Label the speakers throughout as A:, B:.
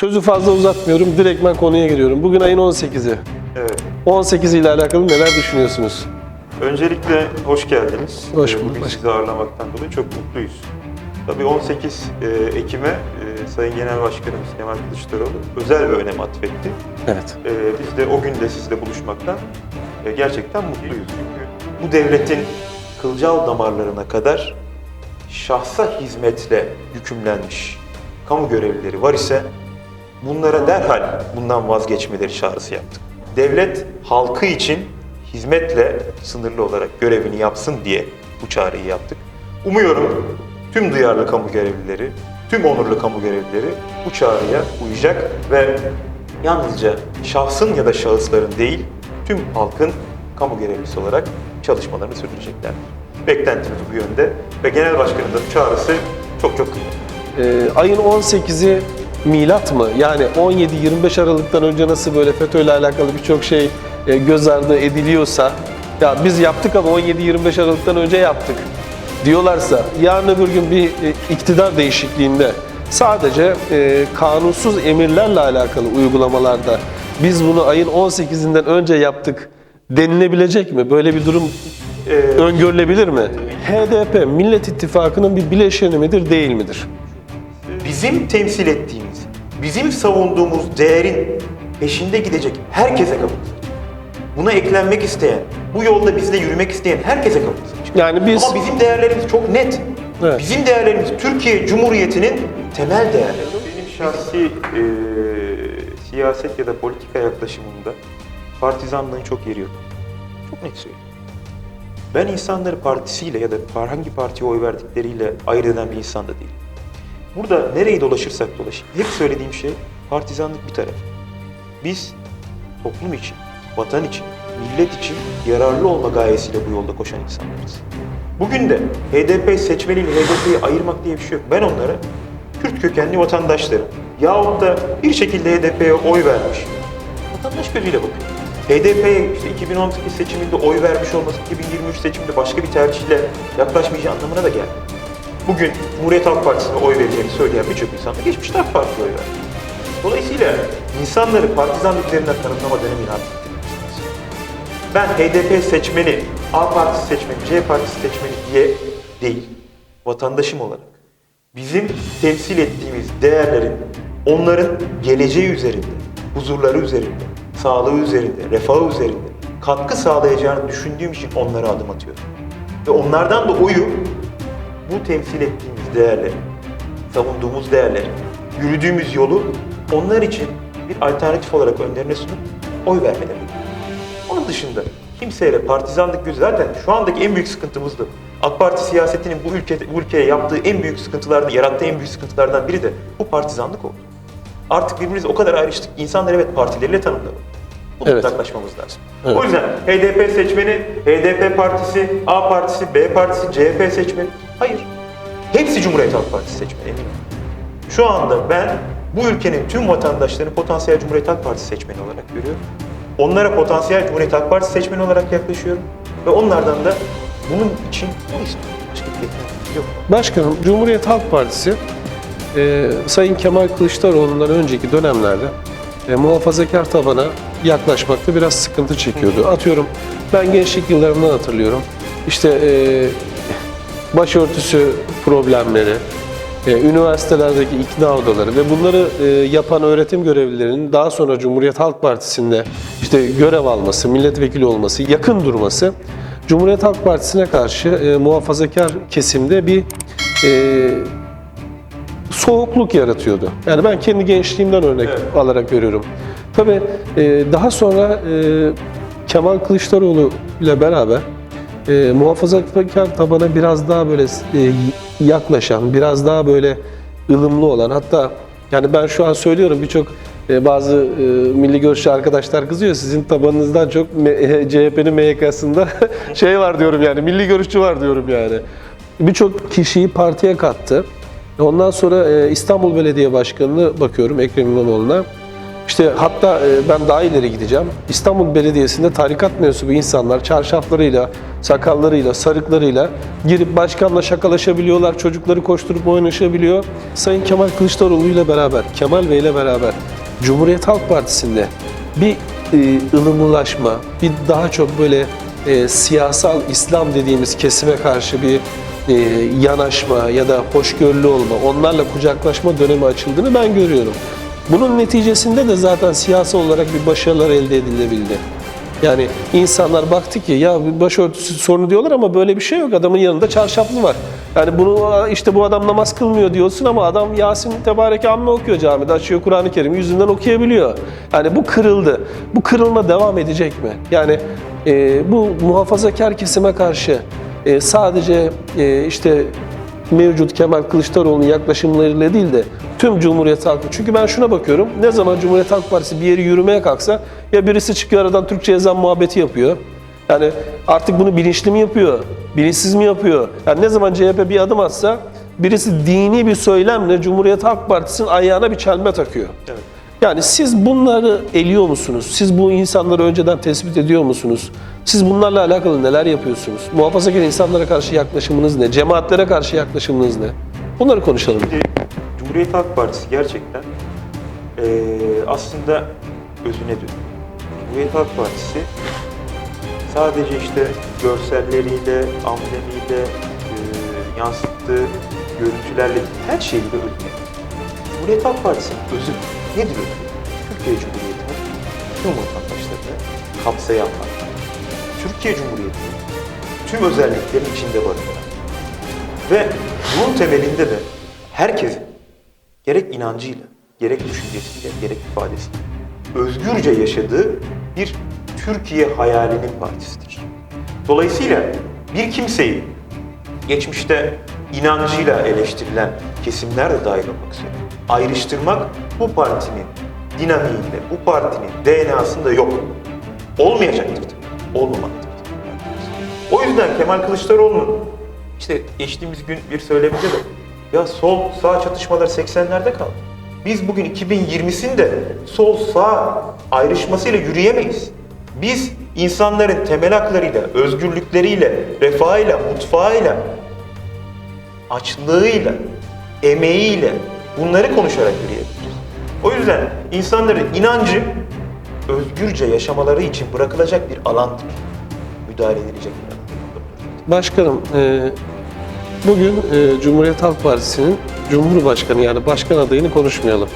A: Sözü fazla uzatmıyorum. Direkt ben konuya giriyorum. Bugün ayın 18'i.
B: Evet.
A: 18 ile alakalı neler düşünüyorsunuz?
B: Öncelikle hoş geldiniz.
A: Hoş
B: Ee,
A: bulduk,
B: Bugün sizi ağırlamaktan dolayı çok mutluyuz. Tabii 18 e, Ekim'e e, Sayın Genel Başkanımız Kemal Kılıçdaroğlu özel bir önem atfetti.
A: Evet.
B: E, Biz de o gün de sizle buluşmaktan gerçekten mutluyuz. Çünkü bu devletin kılcal damarlarına kadar şahsa hizmetle yükümlenmiş kamu görevlileri var ise bunlara derhal bundan vazgeçmeleri çağrısı yaptık. Devlet halkı için hizmetle sınırlı olarak görevini yapsın diye bu çağrıyı yaptık. Umuyorum tüm duyarlı kamu görevlileri, tüm onurlu kamu görevlileri bu çağrıya uyacak ve yalnızca şahsın ya da şahısların değil, tüm halkın kamu görevlisi olarak çalışmalarını sürdürecekler. Beklentimiz bu yönde ve Genel Başkanın da bu çağrısı çok çok kıymetli.
A: Ee, ayın 18'i milat mı? Yani 17-25 Aralık'tan önce nasıl böyle FETÖ ile alakalı birçok şey e, göz ardı ediliyorsa ya biz yaptık ama 17-25 Aralık'tan önce yaptık diyorlarsa yarın öbür gün bir e, iktidar değişikliğinde sadece e, kanunsuz emirlerle alakalı uygulamalarda biz bunu ayın 18'inden önce yaptık denilebilecek mi? Böyle bir durum
B: Ee,
A: öngörülebilir mi? HDP Millet İttifakı'nın bir bileşeni midir, değil midir?
B: bizim temsil ettiğimiz, bizim savunduğumuz değerin peşinde gidecek herkese açık. Buna eklenmek isteyen, bu yolda bizle yürümek isteyen herkese açık.
A: Yani biz
B: Ama bizim değerlerimiz çok net.
A: Evet.
B: Bizim değerlerimiz Türkiye Cumhuriyeti'nin temel değerleri. Benim şahsi e, siyaset ya da politika yaklaşımımda partizanlığın çok yeri yok. Çok net söylüyorum. Ben insanları partisiyle ya da hangi partiye oy verdikleriyle ayırt eden bir insan da değilim. Burada nereyi dolaşırsak dolaşayım, hep söylediğim şey partizanlık bir taraf. Biz toplum için, vatan için, millet için yararlı olma gayesiyle bu yolda koşan insanlarız. Bugün de HDP seçmeniyle HDP'yi ayırmak diye bir şey yok. Ben onlara Kürt kökenli vatandaşlarım yahut da bir şekilde HDP'ye oy vermiş vatandaş gözüyle bakıyorum. HDP'ye işte 2018 seçiminde oy vermiş olması 2023 seçiminde başka bir tercihle yaklaşmayacağı anlamına da gelmiyor. Bugün Cumhuriyet Halk Partisi'ne oy vereceğini söyleyen birçok insan da geçmişte AK Parti'ye oy verdi. Dolayısıyla insanları partizanlık üzerinden tanımlama dönemini artık. Ben HDP seçmeni, A partisi seçmeni, C partisi seçmeni diye değil, vatandaşım olarak bizim temsil ettiğimiz değerlerin onların geleceği üzerinde, huzurları üzerinde, sağlığı üzerinde, refahı üzerinde katkı sağlayacağını düşündüğüm için onlara adım atıyorum. Ve onlardan da oyu bu temsil ettiğimiz değerleri, savunduğumuz değerleri, yürüdüğümüz yolu onlar için bir alternatif olarak önlerine sunup oy vermeleri. Onun dışında kimseyle partizanlık gözü zaten şu andaki en büyük sıkıntımız da AK Parti siyasetinin bu ülke bu ülkeye yaptığı en büyük sıkıntılardan, yarattığı en büyük sıkıntılardan biri de bu partizanlık oldu. Artık birbirimizi o kadar ayrıştık. İnsanlar evet partileriyle tanımladı. Bunu
A: Evet.
B: uzaklaşmamız lazım.
A: Evet.
B: O yüzden HDP seçmeni, HDP partisi, A partisi, B partisi, CHP seçmeni. Hayır. Hepsi Cumhuriyet Halk Partisi seçmeni eminim. Şu anda ben bu ülkenin tüm vatandaşlarını potansiyel Cumhuriyet Halk Partisi seçmeni olarak görüyorum. Onlara potansiyel Cumhuriyet Halk Partisi seçmeni olarak yaklaşıyorum. Ve onlardan da bunun için ne istiyorum? Başka bir beklentim yok.
A: Başkanım Cumhuriyet Halk Partisi e, Sayın Kemal Kılıçdaroğlu'ndan önceki dönemlerde e, muhafazakar tabana yaklaşmakta biraz sıkıntı çekiyordu. Atıyorum ben gençlik yıllarımdan hatırlıyorum. İşte e, başörtüsü problemleri, e, üniversitelerdeki ikna odaları ve bunları e, yapan öğretim görevlilerinin daha sonra Cumhuriyet Halk Partisi'nde işte görev alması, milletvekili olması, yakın durması Cumhuriyet Halk Partisi'ne karşı e, muhafazakar kesimde bir soğukluk yaratıyordu. Yani ben kendi gençliğimden örnek
B: Evet.
A: alarak görüyorum. Tabii daha sonra Kemal Kılıçdaroğlu ile beraber e, muhafazakar tabana biraz daha böyle e, yaklaşan, biraz daha böyle ılımlı olan hatta yani ben şu an söylüyorum birçok e, bazı e, milli görüşçü arkadaşlar kızıyor. Sizin tabanınızdan çok M- CHP'nin MYK'sında şey var diyorum yani milli görüşçü var diyorum yani. Birçok kişiyi partiye kattı. Ondan sonra e, İstanbul Belediye Başkanı'na bakıyorum Ekrem İmamoğlu'na. İşte hatta e, ben daha ileri gideceğim. İstanbul Belediyesi'nde tarikat mensubu insanlar çarşaflarıyla, sakallarıyla, sarıklarıyla girip başkanla şakalaşabiliyorlar, çocukları koşturup oynaşabiliyor. Sayın Kemal Kılıçdaroğlu ile beraber, Kemal Bey ile beraber Cumhuriyet Halk Partisi'nde bir e, ılımlılaşma, bir daha çok böyle e, siyasal İslam dediğimiz kesime karşı bir e, yanaşma ya da hoşgörülü olma, onlarla kucaklaşma dönemi açıldığını ben görüyorum. Bunun neticesinde de zaten siyasi olarak bir başarılar elde edilebildi. Yani insanlar baktı ki ya başörtüsü sorunu diyorlar ama böyle bir şey yok. Adamın yanında çarşaflı var. Yani bunu işte bu adam namaz kılmıyor diyorsun ama adam Yasin Tebareke Amme okuyor camide. Açıyor Kur'an-ı Kerim yüzünden okuyabiliyor. Yani bu kırıldı. Bu kırılma devam edecek mi? Yani e, bu muhafazakar kesime karşı e, sadece e, işte mevcut Kemal Kılıçdaroğlu'nun yaklaşımlarıyla değil de tüm Cumhuriyet Halkı. Çünkü ben şuna bakıyorum. Ne zaman Cumhuriyet Halk Partisi bir yeri yürümeye kalksa ya birisi çıkıyor aradan Türkçe ezan muhabbeti yapıyor. Yani artık bunu bilinçli mi yapıyor? Bilinçsiz mi yapıyor? Yani ne zaman CHP bir adım atsa birisi dini bir söylemle Cumhuriyet Halk Partisi'nin ayağına bir çelme takıyor.
B: Evet.
A: Yani siz bunları eliyor musunuz? Siz bu insanları önceden tespit ediyor musunuz? Siz bunlarla alakalı neler yapıyorsunuz? Muhafazakar insanlara karşı yaklaşımınız ne? Cemaatlere karşı yaklaşımınız ne? Bunları konuşalım.
B: Şimdi Cumhuriyet Halk Partisi gerçekten eee, aslında özüne dönüyor. Cumhuriyet Halk Partisi sadece işte görselleriyle, amblemiyle, eee, yansıttığı görüntülerle her şeyiyle özüne. Cumhuriyet Halk Partisi'nin özü nedir özü? Türkiye Cumhuriyeti'nin tüm vatandaşlarını kapsayan parti. Türkiye Cumhuriyeti'nin tüm özelliklerin içinde barındıran ve bunun temelinde de herkesin gerek inancıyla, gerek düşüncesiyle, gerek ifadesiyle özgürce yaşadığı bir Türkiye hayalinin partisidir. Dolayısıyla bir kimseyi geçmişte inancıyla eleştirilen kesimler de dahil olmak üzere ayrıştırmak bu partinin dinamiğinde, bu partinin DNA'sında yok. Olmayacaktır. Olmamaktadır. O yüzden Kemal Kılıçdaroğlu'nun işte geçtiğimiz gün bir söyleminde de ya sol sağ çatışmaları 80'lerde kaldı. Biz bugün 2020'sinde sol sağ ayrışmasıyla yürüyemeyiz. Biz insanların temel haklarıyla, özgürlükleriyle, refahıyla, mutfağıyla, açlığıyla, emeğiyle bunları konuşarak yürüyebiliriz. O yüzden insanların inancı özgürce yaşamaları için bırakılacak bir alandır. Müdahale edilecek bir alan.
A: Başkanım, e, bugün e, Cumhuriyet Halk Partisi'nin Cumhurbaşkanı yani başkan adayını konuşmayalım.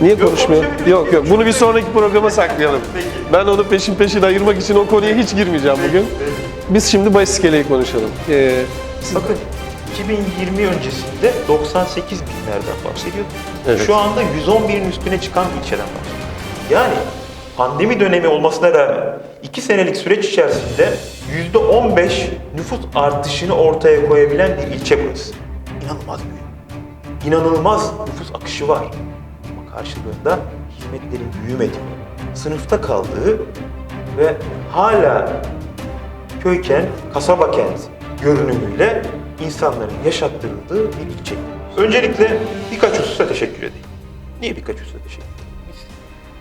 A: Niye konuşmayalım?
B: konuşabiliriz.
A: Yok yok bunu bir sonraki programa saklayalım.
B: Peki.
A: Ben onu peşin peşin ayırmak için o konuya hiç girmeyeceğim bugün. Biz şimdi baş iskeleyi konuşalım. E, siz-
B: Bakın 2020 öncesinde 98 binlerden bahsediyorduk.
A: Evet.
B: Şu anda 110 binin üstüne çıkan bir ilçeden bahsediyoruz. Yani pandemi dönemi olmasına rağmen 2 senelik süreç içerisinde %15 nüfus artışını ortaya koyabilen bir ilçe burası. İnanılmaz büyük. İnanılmaz nüfus akışı var. Ama karşılığında hizmetlerin büyümediği, sınıfta kaldığı ve hala köyken, kasaba kent görünümüyle insanların yaşattırıldığı bir ilçe. Öncelikle birkaç hususa teşekkür edeyim. Niye birkaç hususa teşekkür edeyim?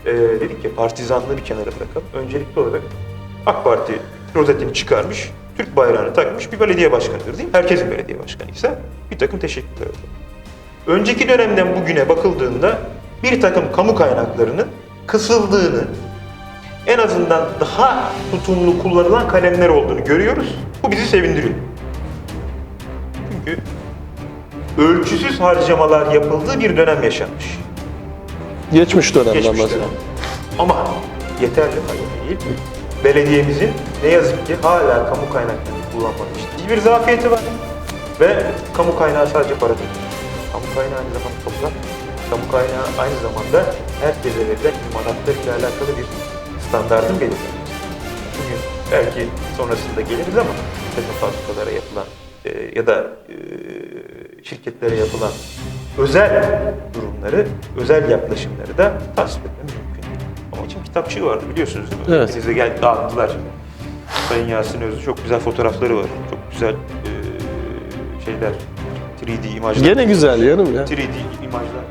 B: Eee, dedik ki partizanlığı bir kenara bırakalım. Öncelikli olarak AK Parti rozetini çıkarmış, Türk bayrağını takmış bir belediye başkanıdır değil mi? Herkesin belediye başkanıysa bir takım teşekkürler olur. Önceki dönemden bugüne bakıldığında bir takım kamu kaynaklarının kısıldığını, en azından daha tutumlu kullanılan kalemler olduğunu görüyoruz. Bu bizi sevindiriyor. Çünkü ölçüsüz harcamalar yapıldığı bir dönem yaşanmış.
A: Geçmiş dönemden
B: Geçmiş
A: bahsedelim.
B: dönem. Ama yeterli hayır değil. Belediyemizin ne yazık ki hala kamu kaynaklarını kullanmak ciddi bir zafiyeti var. Ve kamu kaynağı sadece para değil. Kamu kaynağı aynı zamanda toprak. Kamu kaynağı aynı zamanda herkese verilen imanatlar ile alakalı bir standartın belirlenmesi. Bugün belki sonrasında geliriz ama fabrikalara yapılan e, ya da e, şirketlere yapılan özel durumları, özel yaklaşımları da tasvip etmem mümkün. Ama için kitapçığı vardı biliyorsunuz?
A: Evet.
B: Hepinize gel dağıttılar. Sayın Yasin Özlü çok güzel fotoğrafları var. Çok güzel e, şeyler, 3D imajlar.
A: Gene güzel yanım ya.
B: 3D imajlar.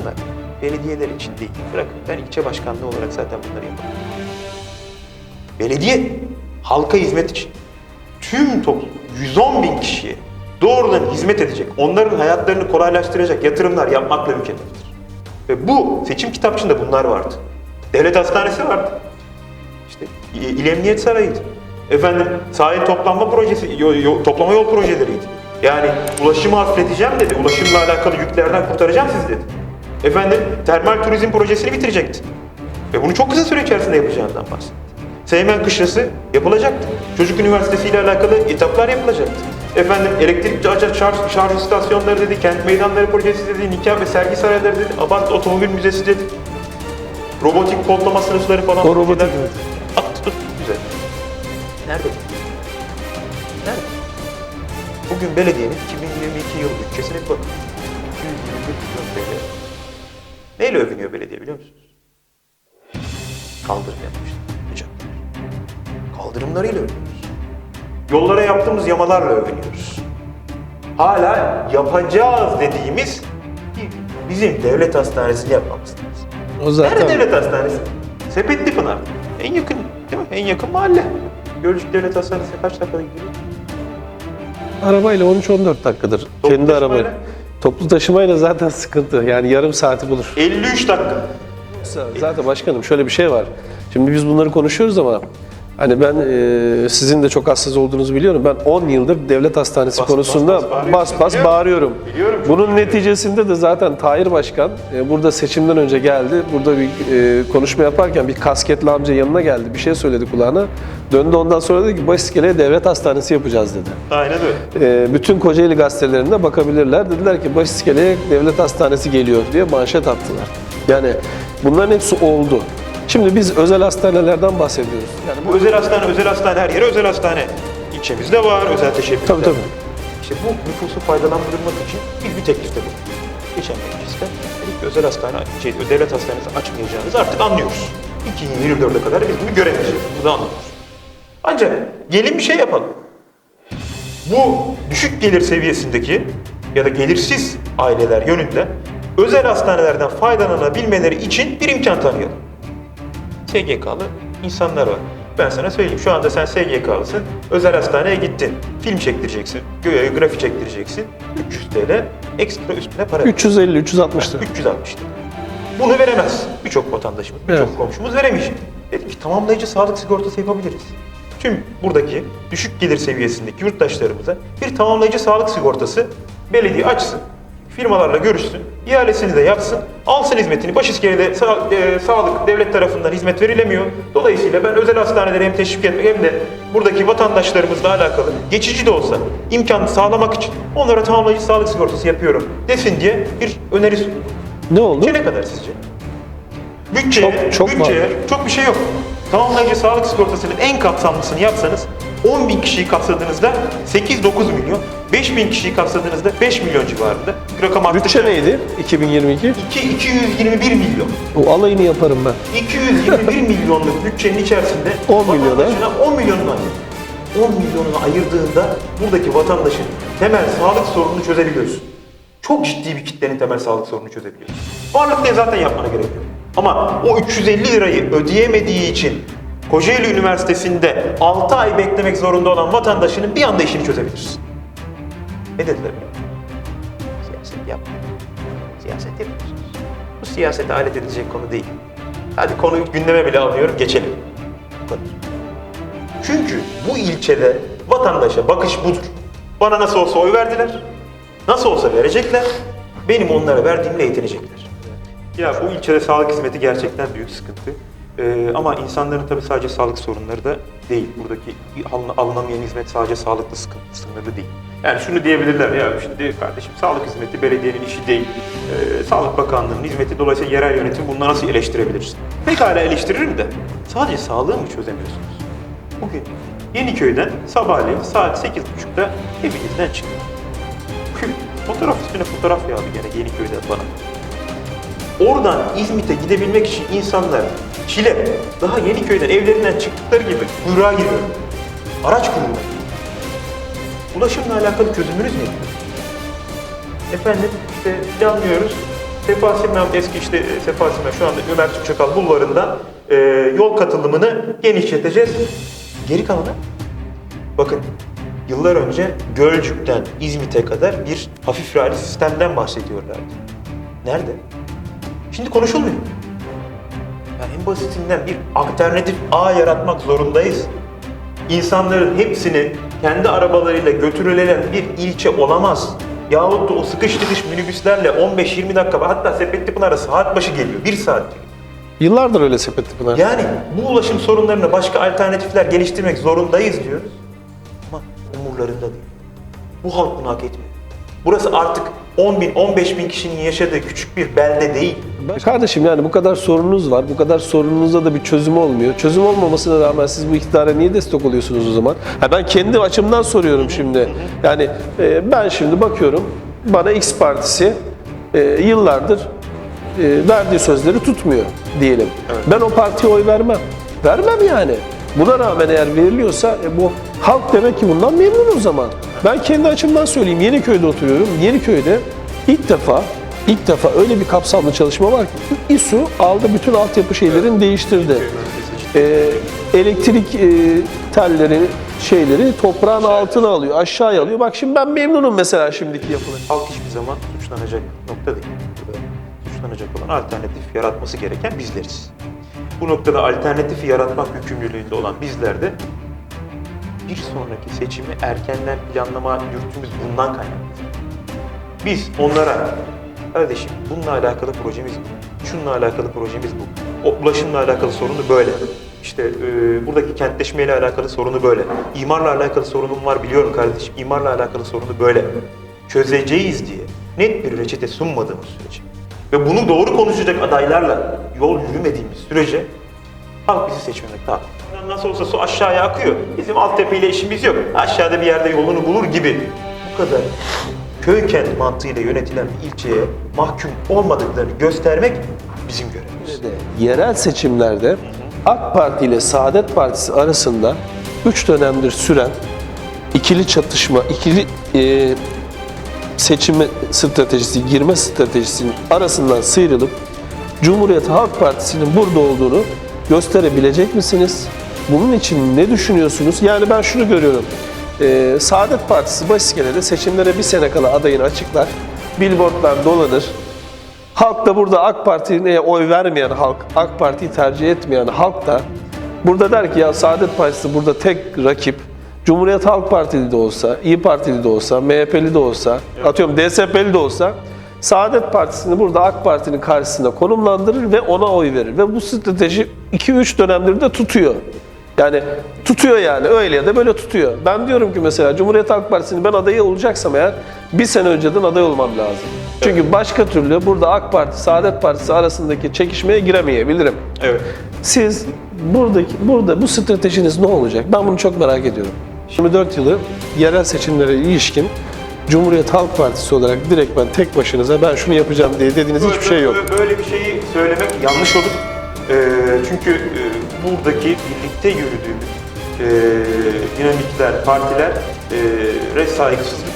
B: Bunlar belediyeler için değil. Bırakın ben ilçe başkanlığı olarak zaten bunları yaparım. Belediye halka hizmet için tüm toplum 110 bin kişiye doğrudan hizmet edecek, onların hayatlarını kolaylaştıracak yatırımlar yapmakla mükelleftir. Ve bu seçim kitapçığında bunlar vardı. Devlet hastanesi vardı. İşte İ- İl Emniyet Sarayı'ydı. Efendim sahil toplanma projesi, yo- yo- toplama yol projeleriydi. Yani ulaşımı hafifleteceğim dedi. Ulaşımla alakalı yüklerden kurtaracağım sizi dedi. Efendim termal turizm projesini bitirecekti. Ve bunu çok kısa süre içerisinde yapacağından bahsetti. Seymen Kışlası yapılacaktı. Çocuk Üniversitesi ile alakalı etaplar yapılacaktı. Efendim elektrikli araç şarj, şarj istasyonları dedi, kent meydanları projesi dedi, nikah ve sergi sarayları dedi, Abant Otomobil Müzesi dedi. Robotik kodlama sınıfları falan.
A: O robotik, evet.
B: Attı tuttu güzel. Nerede? Nerede? Bugün belediyenin 2022 yıl bütçesine bir bakın. 221 milyon TL. Neyle övünüyor belediye biliyor musunuz? Kaldırım yapmışlar. Hocam. Kaldırımlarıyla övünüyoruz. Yollara yaptığımız yamalarla övünüyoruz. Hala yapacağız dediğimiz bizim devlet hastanesini yapmamız lazım.
A: O zaten
B: Nerede devlet hastanesi? Sepetli Pınar. En yakın değil mi? En yakın mahalle. Gölcük Devlet Hastanesi'ne kaç dakikada gidiyor?
A: arabayla 13-14 dakikadır.
B: Toplu
A: Kendi arabayla. Toplu taşımayla zaten sıkıntı. Yani yarım saati bulur.
B: 53 dakika.
A: Zaten başkanım şöyle bir şey var. Şimdi biz bunları konuşuyoruz ama hani ben e, sizin de çok hassas olduğunuzu biliyorum. Ben 10 yıldır devlet hastanesi
B: Bas-
A: konusunda
B: bas- bas bağırıyorsun.
A: bas bas
B: Biliyorum.
A: bağırıyorum.
B: Biliyorum,
A: Bunun
B: iyi
A: neticesinde de zaten Tahir Başkan e, burada seçimden önce geldi. Burada bir e, konuşma yaparken bir kasketli amca yanına geldi. Bir şey söyledi kulağına. Döndü ondan sonra dedi ki Başiskele'ye devlet hastanesi yapacağız dedi.
B: Aynen öyle.
A: E, bütün Kocaeli gazetelerinde bakabilirler. Dediler ki Başiskele'ye devlet hastanesi geliyor diye manşet attılar. Yani bunların hepsi oldu. Şimdi biz özel hastanelerden bahsediyoruz. Yani
B: Bu özel hastane, özel hastane her yere özel hastane. İlçemizde var, özel teşebbüsler.
A: Tabii, tabii.
B: İşte bu nüfusu faydalandırmak için biz bir teklifte bulunduk. Geçen mecliste dedik ki özel hastane, şey, devlet hastanesi açmayacağınızı artık anlıyoruz. 2024'e kadar biz bunu göremeyeceğiz. Bunu da anlıyoruz. Ancak gelin bir şey yapalım. Bu düşük gelir seviyesindeki ya da gelirsiz aileler yönünde özel hastanelerden faydalanabilmeleri için bir imkan tanıyalım. SGK'lı insanlar var. Ben sana söyleyeyim şu anda sen SGK'lısın, özel hastaneye gittin, film çektireceksin, göğe grafik çektireceksin, 300 TL ekstra üstüne para ver.
A: 350 360 lira.
B: 360 lira. Bunu veremez birçok vatandaşımız, birçok
A: Evet.
B: komşumuz veremeyecek. Dedim ki tamamlayıcı sağlık sigortası yapabiliriz. Tüm buradaki düşük gelir seviyesindeki yurttaşlarımıza bir tamamlayıcı sağlık sigortası belediye açsın. Firmalarla görüşsün, ihalesini de yapsın, alsın hizmetini. Başiskelede sa- e, sağlık devlet tarafından hizmet verilemiyor. Dolayısıyla ben özel hastaneleri hem teşvik etmek hem de buradaki vatandaşlarımızla alakalı geçici de olsa imkanı sağlamak için onlara tamamlayıcı sağlık sigortası yapıyorum desin diye bir öneri sundum.
A: Ne oldu?
B: Bütçe ne kadar sizce? Bütçeye,
A: Çok- çok
B: bütçeye
A: var.
B: çok bir şey yok. Tamamlayıcı sağlık sigortasının en kapsamlısını yapsanız 10 bin kişiyi kapsadığınızda 8-9 milyon, 5 bin kişiyi kapsadığınızda 5 milyon civarında. Rakam arttı.
A: Bütçe neydi 2022?
B: 2, 221 milyon.
A: O alayını yaparım ben.
B: 221 milyonluk bütçenin içerisinde
A: 10 milyona.
B: vatandaşına 10 milyonunu ayır. 10 milyonunu ayırdığında buradaki vatandaşın temel sağlık sorununu çözebiliyorsun. Çok ciddi bir kitlenin temel sağlık sorununu çözebiliyorsun. Varlık diye zaten yapmana gerek yok. Ama o 350 lirayı ödeyemediği için Kocaeli Üniversitesi'nde 6 ay beklemek zorunda olan vatandaşının bir anda işini çözebilirsin. Ne dediler? Siyaset yapmayın. Siyaset yapıyorsunuz. Bu siyasete alet edilecek konu değil. Hadi konuyu gündeme bile alıyorum, geçelim. Kadar. Çünkü bu ilçede vatandaşa bakış budur. Bana nasıl olsa oy verdiler. Nasıl olsa verecekler. Benim onlara verdiğimle yetinecekler. Ya bu ilçede sağlık hizmeti gerçekten büyük sıkıntı. Ee, ama insanların tabii sadece sağlık sorunları da değil. Buradaki alın- alınamayan hizmet sadece sağlıklı sıkıntı sınırlı değil. Yani şunu diyebilirler ya şimdi kardeşim sağlık hizmeti belediyenin işi değil. Ee, Sağlık Bakanlığı'nın hizmeti dolayısıyla yerel yönetim bunları nasıl eleştirebilirsin? Pekala eleştiririm de sadece sağlığı mı çözemiyorsunuz? Bugün Yeniköy'den sabahleyin saat 8.30'da evinizden çıkın. fotoğraf üstüne fotoğraf yağdı gene Yeniköy'den bana. Oradan İzmit'e gidebilmek için insanlar Çile, daha Yeniköy'den evlerinden çıktıkları gibi kuyruğa giriyor. Araç kuyruğuna. Ulaşımla alakalı çözümünüz ne? Efendim işte planlıyoruz. Sefa Simen, eski işte e, Sefa Simen şu anda Ömer Tüpçakal bulvarında e, yol katılımını genişleteceğiz. Geri kalanı bakın yıllar önce Gölcük'ten İzmit'e kadar bir hafif raylı sistemden bahsediyorlardı. Nerede? Şimdi konuşulmuyor. Yani en basitinden bir alternatif ağ yaratmak zorundayız. İnsanların hepsini kendi arabalarıyla götürülen bir ilçe olamaz. Yahut da o sıkış tıkış minibüslerle 15-20 dakika hatta Sepetli Pınar'a saat başı geliyor. Bir saat geliyor.
A: Yıllardır öyle sepetli Pınar.
B: Yani bu ulaşım sorunlarına başka alternatifler geliştirmek zorundayız diyoruz. Ama umurlarında değil. Bu halk bunu hak etmiyor. Burası artık 10 bin, 15 bin kişinin yaşadığı küçük bir belde değil.
A: Kardeşim yani bu kadar sorununuz var. Bu kadar sorununuzda da bir çözüm olmuyor. Çözüm olmamasına rağmen siz bu iktidara niye destek oluyorsunuz o zaman? Ha ben kendi açımdan soruyorum şimdi. Yani e, ben şimdi bakıyorum bana X partisi e, yıllardır e, verdiği sözleri tutmuyor diyelim. Ben o partiye oy vermem. Vermem yani. Buna rağmen eğer veriliyorsa e, bu halk demek ki bundan memnun o zaman. Ben kendi açımdan söyleyeyim. Yeniköy'de oturuyorum. Yeniköy'de ilk defa ilk defa öyle bir kapsamlı çalışma var ki İSU aldı bütün altyapı şeylerini değiştirdi. Ee, elektrik e, telleri şeyleri toprağın altına alıyor, aşağıya alıyor. Bak şimdi ben memnunum mesela şimdiki yapılan.
B: Halk hiçbir zaman suçlanacak nokta değil. Suçlanacak olan alternatif yaratması gereken bizleriz. Bu noktada alternatifi yaratmak yükümlülüğünde olan bizler de bir sonraki seçimi erkenden planlama yürütümüz bundan kaynaklı. Biz onlara kardeşim bununla alakalı projemiz bu, şununla alakalı projemiz bu, o ulaşımla alakalı sorunu böyle, işte e, buradaki kentleşmeyle alakalı sorunu böyle, imarla alakalı sorunum var biliyorum kardeşim, imarla alakalı sorunu böyle çözeceğiz diye net bir reçete sunmadığımız sürece ve bunu doğru konuşacak adaylarla yol yürümediğimiz sürece halk bizi seçmemekte haklı. Nasıl olsa su aşağıya akıyor. Bizim altyapıyla işimiz yok. Aşağıda bir yerde yolunu bulur gibi. Bu kadar köy kent mantığıyla yönetilen bir ilçeye mahkum olmadıklarını göstermek bizim görevimiz.
A: Yerel seçimlerde AK Parti ile Saadet Partisi arasında 3 dönemdir süren ikili çatışma, ikili e, seçim stratejisi, girme stratejisinin arasından sıyrılıp Cumhuriyet Halk Partisi'nin burada olduğunu gösterebilecek misiniz? Bunun için ne düşünüyorsunuz? Yani ben şunu görüyorum. Ee, Saadet Partisi Basiskene'de seçimlere bir sene kala adayını açıklar. Billboardlar dolanır. Halk da burada AK Parti'ye oy vermeyen halk, AK Parti'yi tercih etmeyen halk da burada der ki ya Saadet Partisi burada tek rakip. Cumhuriyet Halk Partili de olsa, İyi Partili de olsa, MHP'li de olsa, atıyorum DSP'li de olsa Saadet Partisi'ni burada AK Parti'nin karşısında konumlandırır ve ona oy verir. Ve bu strateji 2-3 dönemdir de tutuyor. Yani tutuyor yani öyle ya da böyle tutuyor. Ben diyorum ki mesela Cumhuriyet Halk Partisi'nin ben adayı olacaksam eğer bir sene önceden aday olmam lazım. Çünkü başka türlü burada AK Parti, Saadet Partisi arasındaki çekişmeye giremeyebilirim.
B: Evet.
A: Siz buradaki burada bu stratejiniz ne olacak? Ben bunu çok merak ediyorum. 24 yılı yerel seçimlere ilişkin Cumhuriyet Halk Partisi olarak direkt ben tek başınıza ben şunu yapacağım diye dediğiniz hiçbir şey yok.
B: Böyle- Böyle bir şeyi söylemek yanlış olur. Ee, çünkü e, buradaki birlikte yürüdüğümüz e, dinamikler, partiler e, saygısızlık